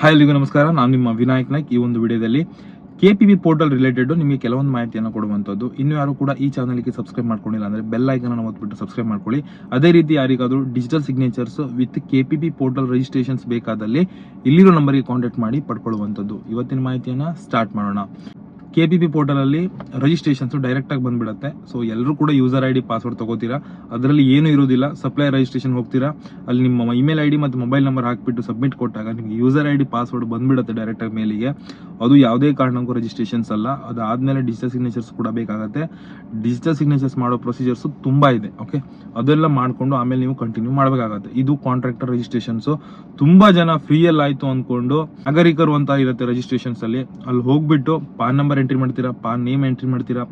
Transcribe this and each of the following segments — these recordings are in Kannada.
ಹಾಯ್ ಎಲ್ರಿಗೂ ನಮಸ್ಕಾರ. ನಾನು ನಿಮ್ಮ ವಿನಾಯಕ್ ನಾಯ್ಕ್. ಈ ಒಂದು ವಿಡಿಯೋದಲ್ಲಿ K P B portal related ನಿಮಗೆ ಕೆಲವೊಂದು ಮಾಹಿತಿಯನ್ನು ಕೊಡುವಂಥದ್ದು ಇನ್ನು ಯಾರು ಕೂಡ ಈ ಚಾನಲ್ಗೆ ಸಬ್ಸ್ಕ್ರೈಬ್ ಮಾಡ್ಕೊಂಡಿಲ್ಲ ಅಂದರೆ ಬೆಲ್ ಐಕನ್ ಓದ್ಬಿಟ್ಟು ಸಬ್ಸ್ಕ್ರೈಬ್ ಮಾಡ್ಕೊಳ್ಳಿ. ಅದೇ ರೀತಿ ಯಾರಿಗಾದರೂ digital signatures with K P B portal registrations ಬೇಕಾದಲ್ಲಿ ಇಲ್ಲಿರೋ ನಂಬರ್ಗೆ ಕಾಂಟ್ಯಾಕ್ಟ್ ಮಾಡಿ ಪಡ್ಕೊಳ್ಳುವಂಥದ್ದು ಇವತ್ತಿನ ಮಾಹಿತಿಯನ್ನು ಸ್ಟಾರ್ಟ್ ಮಾಡೋಣ. ಕೆ ಪಿ ಬಿ ಪೋರ್ಟಲಲ್ಲಿ ರಿಜಿಸ್ಟ್ರೇಷನ್ಸ್ ಡೈರೆಕ್ಟಾಗಿ ಬಂದ್ಬಿಡುತ್ತೆ. ಸೊ ಎಲ್ಲರೂ ಕೂಡ ಯೂಸರ್ ಐ ಡಿ ಪಾಸ್ವರ್ಡ್ ತಗೋತೀರಾ? ಅದರಲ್ಲಿ ಏನೂ ಇರೋದಿಲ್ಲ. ಸಪ್ಲೈ ರಿಜಿಸ್ಟ್ರೇಷನ್ ಹೋಗ್ತೀರಾ? ಅಲ್ಲಿ ನಿಮ್ಮ ಇಮೇಲ್ ಐ ಡಿ ಮತ್ತು ಮೊಬೈಲ್ ನಂಬರ್ ಹಾಕಿಬಿಟ್ಟು ಸಬ್ಮಿಟ್ ಕೊಟ್ಟಾಗ ನಿಮಗೆ ಯೂಸರ್ ಐ ಡಿ ಪಾಸ್ವರ್ಡ್ ಬಂದ್ಬಿಡುತ್ತೆ ಡೈರೆಕ್ಟಾಗಿ ಮೇಲಿಗೆ. ಅದು ಯಾವುದೇ ಕಾರಣಕ್ಕೂ ರಿಜಿಸ್ಟ್ರೇಷನ್ಸ್ ಅಲ್ಲ. ಅದಾದಮೇಲೆ ಡಿಜಿಟಲ್ ಸಿಗ್ನೇಚರ್ಸ್ ಕೂಡ ಬೇಕಾಗುತ್ತೆ. ಡಿಜಿಟಲ್ ಸಿಗ್ನೇಚರ್ಸ್ ಮಾಡೋ ಪ್ರೊಸೀಜರ್ಸು ತುಂಬ ಇದೆ ಓಕೆ ಅದೆಲ್ಲ ಮಾಡಿಕೊಂಡು ಆಮೇಲೆ ನೀವು ಕಂಟಿನ್ಯೂ ಮಾಡಬೇಕಾಗತ್ತೆ. ಇದು ಕಾಂಟ್ರಾಕ್ಟರ್ ರಿಜಿಸ್ಟ್ರೇಷನ್ಸು ತುಂಬ ಜನ ಫ್ರೀಯಲ್ಲಿ ಆಯ್ತು ಅಂದ್ಕೊಂಡು ನಾಗರಿಕರು ಅಂತ ಇರುತ್ತೆ ರಿಜಿಸ್ಟ್ರೇಷನ್ಸಲ್ಲಿ ಅಲ್ಲಿ. ಹೋಗ್ಬಿಟ್ಟು ಪಾನ್ ನಂಬರ್ ಎಂಟ್ರಿ ಮಾಡ್ತೀರಾ ಪಾನ್ ನೇಮ್ ಎಂಟ್ರಿ ಮಾಡ್ತೀರಾ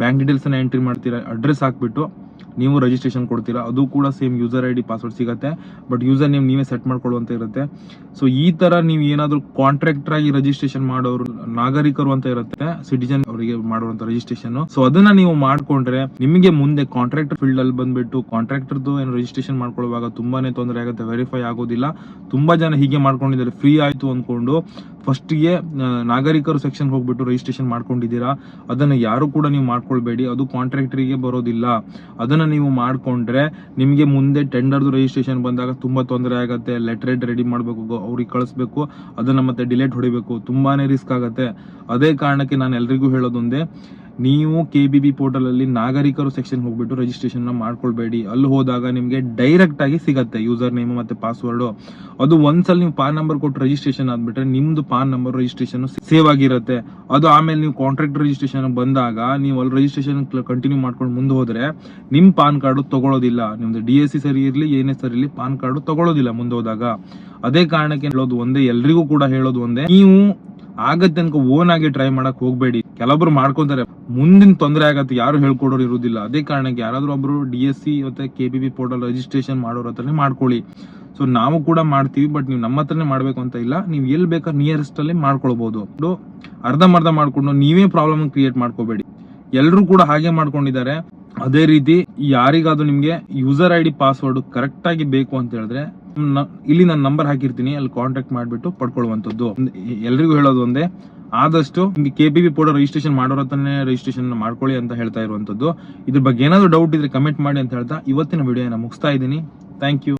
ಬ್ಯಾಂಕ್ ಡೀಟೇಲ್ಸ್ ಅನ್ನ ಎಂಟ್ರಿ ಮಾಡ್ತೀರಾ ಅಡ್ರೆಸ್ ಹಾಕ್ಬಿಟ್ಟು ನೀವು ರಿಜಿಸ್ಟ್ರೇಷನ್ ಕೊಡ್ತೀರಾ, ಅದು ಕೂಡ same user I D password ಸಿಗುತ್ತೆ ಬಟ್ ಯೂಸರ್ ನೇಮ್ ನೀವೇ ಸೆಟ್ ಮಾಡ್ಕೊಳ್ಳುವಂತ ಇರುತ್ತೆ. ಸೊ ಈ ತರ ನೀವು ಏನಾದರೂ ಕಾಂಟ್ರಾಕ್ಟರ್ ಆಗಿ ರಿಜಿಸ್ಟ್ರೇಷನ್ ಮಾಡೋರು, ನಾಗರಿಕರು ಅಂತ ಇರುತ್ತೆ ಸಿಟಿಜನ್ ಅವರಿಗೆ ಮಾಡುವಂತ ರಿಜಿಸ್ಟ್ರೇಷನ್ ಸೊ ಅದನ್ನ ನೀವು ಮಾಡ್ಕೊಂಡ್ರೆ ನಿಮಗೆ ಮುಂದೆ ಕಾಂಟ್ರಾಕ್ಟರ್ ಫೀಲ್ಡ್ ಅಲ್ಲಿ ಬಂದ್ಬಿಟ್ಟು ಕಾಂಟ್ರಾಕ್ಟರ್ದು ಏನು ರಿಜಿಸ್ಟ್ರೇಷನ್ ಮಾಡ್ಕೊಳ್ಳುವಾಗ ತುಂಬಾನೇ ತೊಂದರೆ ಆಗುತ್ತೆ ವೆರಿಫೈ ಆಗೋದಿಲ್ಲ. ತುಂಬಾ ಜನ ಹೀಗೆ ಮಾಡ್ಕೊಂಡಿದ್ದಾರೆ ಫ್ರೀ ಆಯ್ತು ಅನ್ಕೊಂಡು ಫಸ್ಟ್ಗೆ ನಾಗರಿಕರು ಸೆಕ್ಷನ್ ಹೋಗ್ಬಿಟ್ಟು ರಿಜಿಸ್ಟ್ರೇಷನ್ ಮಾಡ್ಕೊಂಡಿದ್ದೀರಾ? ಅದನ್ನ ಯಾರು ಕೂಡ ನೀವು ಮಾಡ್ಕೊಳ್ಬೇಡಿ. ಅದು ಕಾಂಟ್ರಾಕ್ಟರಿಗೆ ಬರೋದಿಲ್ಲ. ಅದನ್ನ ನೀವು ಮಾಡ್ಕೊಂಡ್ರೆ ನಿಮಗೆ ಮುಂದೆ ಟೆಂಡರ್ದು ರಿಜಿಸ್ಟ್ರೇಷನ್ ಬಂದಾಗ ತುಂಬಾ ತೊಂದರೆ ಆಗುತ್ತೆ. ಲೆಟರ್ ರೆಡಿ ಮಾಡಬೇಕು, ಅವ್ರಿಗೆ ಕಳಿಸ್ಬೇಕು. ಅದನ್ನ ಮತ್ತೆ ಡಿಲೇಟ್ ಹೊಡಿಬೇಕು. ತುಂಬಾ ರಿಸ್ಕ್ ಆಗುತ್ತೆ. ಅದೇ ಕಾರಣಕ್ಕೆ ನಾನು ಎಲ್ರಿಗೂ ಹೇಳೋದೊಂದೇ ನೀವು ಕೆ ಬಿ ಬಿ ಪೋರ್ಟಲ್ ಅಲ್ಲಿ ನಾಗರಿಕರು ಸೆಕ್ಷನ್ ಹೋಗ್ಬಿಟ್ಟು ರಿಜಿಸ್ಟ್ರೇಷನ್ ಮಾಡ್ಕೊಳ್ಬೇಡಿ. ಅಲ್ಲಿ ಹೋದಾಗ ನಿಮಗೆ ಡೈರೆಕ್ಟ್ ಆಗಿ ಸಿಗತ್ತೆ ಯೂಸರ್ ನೇಮ್ ಮತ್ತೆ ಪಾಸ್ವರ್ಡ್ ಅದು ಒಂದ್ಸಲ ನೀವು ಪಾನ್ ನಂಬರ್ ಕೊಟ್ಟು ರಿಜಿಸ್ಟ್ರೇಷನ್ ಆದ್ಬಿಟ್ರೆ ನಿಮ್ದು ಪಾನ್ ನಂಬರ್ ರಿಜಿಸ್ಟ್ರೇಷನ್ ಸೇವ್ ಆಗಿರುತ್ತೆ. ಅದು ಆಮೇಲೆ ನೀವು ಕಾಂಟ್ರಾಕ್ಟ್ ರಿಜಿಸ್ಟ್ರೇಷನ್ ಬಂದಾಗ ನೀವು ಅಲ್ಲಿ ರಿಜಿಸ್ಟ್ರೇಷನ್ ಕಂಟಿನ್ಯೂ ಮಾಡ್ಕೊಂಡು ಮುಂದೆ ಹೋದ್ರೆ ನಿಮ್ ಪಾನ್ ಕಾರ್ಡ್ ತಗೊಳ್ಳೋದಿಲ್ಲ ನಿಮ್ದು ಡಿ ಎಸ್ ಸಿ ಸರಿ ಇರಲಿ ಏನೇ ಸರಿ ಇರಲಿ ಪಾನ್ ಕಾರ್ಡ್ ತಗೊಳ್ಳೋದಿಲ್ಲ ಮುಂದೆ ಹೋದಾಗ. ಅದೇ ಕಾರಣಕ್ಕೆ ಹೇಳೋದು ಒಂದೇ, ಎಲ್ರಿಗೂ ಕೂಡ ಹೇಳೋದು ಒಂದೇ. ನೀವು ಆಗತ್ತೆ ತನಕ ಓನ್ ಆಗಿ ಟ್ರೈ ಮಾಡಕ್ ಹೋಗ್ಬೇಡಿ. ಕೆಲವೊಬ್ರು ಮಾಡ್ಕೊಂತಾರೆ. ಮುಂದಿನ ತೊಂದರೆ ಆಗತ್ತೆ, ಯಾರು ಹೇಳ್ಕೊಡೋರು ಇರುವುದಿಲ್ಲ ಅದೇ ಕಾರಣಕ್ಕೆ ಯಾರಾದ್ರೂ ಒಬ್ರು ಡಿ ಎಸ್ ಸಿ ಮತ್ತೆ K P B portal registration ಮಾಡೋರ ಹತ್ರನೇ ಮಾಡ್ಕೊಳ್ಳಿ. ಸೊ ನಾವು ಕೂಡ ಮಾಡ್ತೀವಿ ಬಟ್ ನೀವು ನಮ್ಮ ಹತ್ರನೇ ಮಾಡ್ಬೇಕು ಅಂತ ಇಲ್ಲ. ನೀವು ಎಲ್ಲಿ ಬೇಕಾದ್ರೆ ನಿಯರೆಸ್ಟ್ ಅಲ್ಲಿ ಮಾಡ್ಕೊಳ್ಬಹುದು ಅರ್ಧಂಬರ್ಧ ಮಾಡ್ಕೊಂಡು ನೀವೇ ಪ್ರಾಬ್ಲಮ್ ಕ್ರಿಯೇಟ್ ಮಾಡ್ಕೋಬೇಡಿ. ಎಲ್ಲರೂ ಕೂಡ ಹಾಗೆ ಮಾಡ್ಕೊಂಡಿದ್ದಾರೆ. ಅದೇ ರೀತಿ ಯಾರಿಗಾದ್ರೂ ನಿಮ್ಗೆ user I D password correct ಆಗಿ ಬೇಕು ಅಂತ ಹೇಳಿದ್ರೆ ಇಲ್ಲಿ ನಾನು ನಂಬರ್ ಹಾಕಿರ್ತೀನಿ, ಅಲ್ಲಿ ಕಾಂಟ್ಯಾಕ್ಟ್ ಮಾಡಿಬಿಟ್ಟು ಪಡ್ಕೊಳ್ಳುವಂಥದ್ದು. ಎಲ್ರಿಗೂ ಹೇಳೋದು ಒಂದೇ, ಆದಷ್ಟು ನಿಮಗೆ K P B portal registration ಮಾಡೋರ ರಿಜಿಸ್ಟ್ರೇಷನ್ ಮಾಡ್ಕೊಳ್ಳಿ ಅಂತ ಹೇಳ್ತಾ ಇರುವಂತದ್ದು ಇದ್ರ ಬಗ್ಗೆ ಏನಾದ್ರು ಡೌಟ್ ಇದ್ರೆ ಕಮೆಂಟ್ ಮಾಡಿ ಅಂತ ಹೇಳ್ತಾ ಇವತ್ತಿನ ವಿಡಿಯೋನ ಮುಗಿಸ್ತಾ ಇದ್ದೀನಿ. Thank you